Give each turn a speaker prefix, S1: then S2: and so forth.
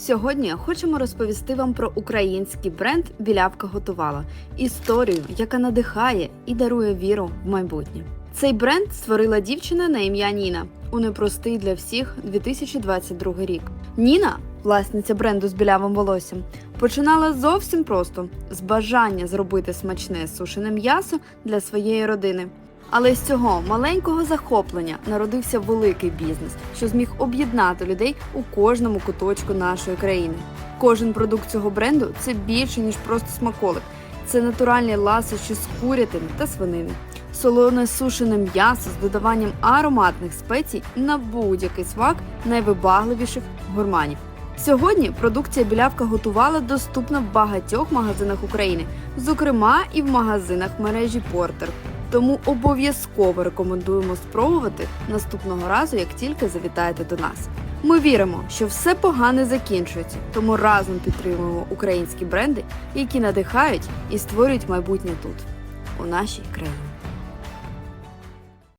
S1: Сьогодні хочемо розповісти вам про український бренд Білявка готувала історію, яка надихає і дарує віру в майбутнє. Цей бренд створила дівчина на ім'я Ніна у непростий для всіх 2022 рік. Ніна, власниця бренду з білявим волоссям, починала зовсім просто з бажання зробити смачне сушене м'ясо для своєї родини. Але з цього маленького захоплення народився великий бізнес, що зміг об'єднати людей у кожному куточку нашої країни. Кожен продукт цього бренду це більше ніж просто смаколик. Це натуральні ласощі з курятини та свинини, солоне сушене м'ясо з додаванням ароматних спецій на будь-який смак найвибагливіших гурманів. Сьогодні продукція білявка готувала доступна в багатьох магазинах України, зокрема і в магазинах мережі Портер. Тому обов'язково рекомендуємо спробувати наступного разу, як тільки завітаєте до нас. Ми віримо, що все погане закінчується, тому разом підтримуємо українські бренди, які надихають і створюють майбутнє тут, у нашій країні.